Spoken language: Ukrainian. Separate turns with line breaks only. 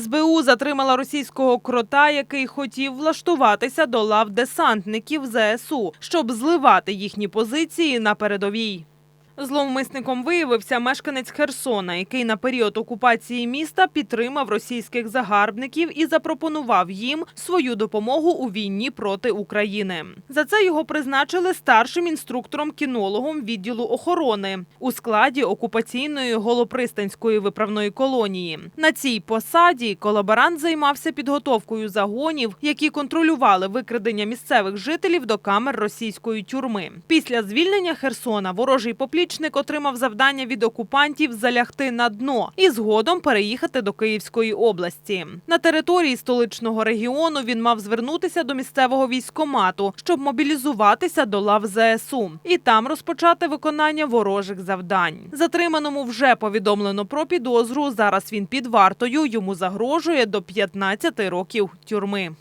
СБУ затримала російського крота, який хотів влаштуватися до лав десантників ЗСУ, щоб зливати їхні позиції на передовій. Зловмисником виявився мешканець Херсона, який на період окупації міста підтримав російських загарбників і запропонував їм свою допомогу у війні проти України. За це його призначили старшим інструктором-кінологом відділу охорони у складі окупаційної голопристанської виправної колонії. На цій посаді колаборант займався підготовкою загонів, які контролювали викрадення місцевих жителів до камер російської тюрми. Після звільнення Херсона ворожий поплічник отримав завдання від окупантів залягти на дно і згодом переїхати до Київської області. На території столичного регіону він мав звернутися до місцевого військомату, щоб мобілізуватися до лав ЗСУ і там розпочати виконання ворожих завдань. Затриманому вже повідомлено про підозру. Зараз він під вартою. Йому загрожує до 15 років тюрми.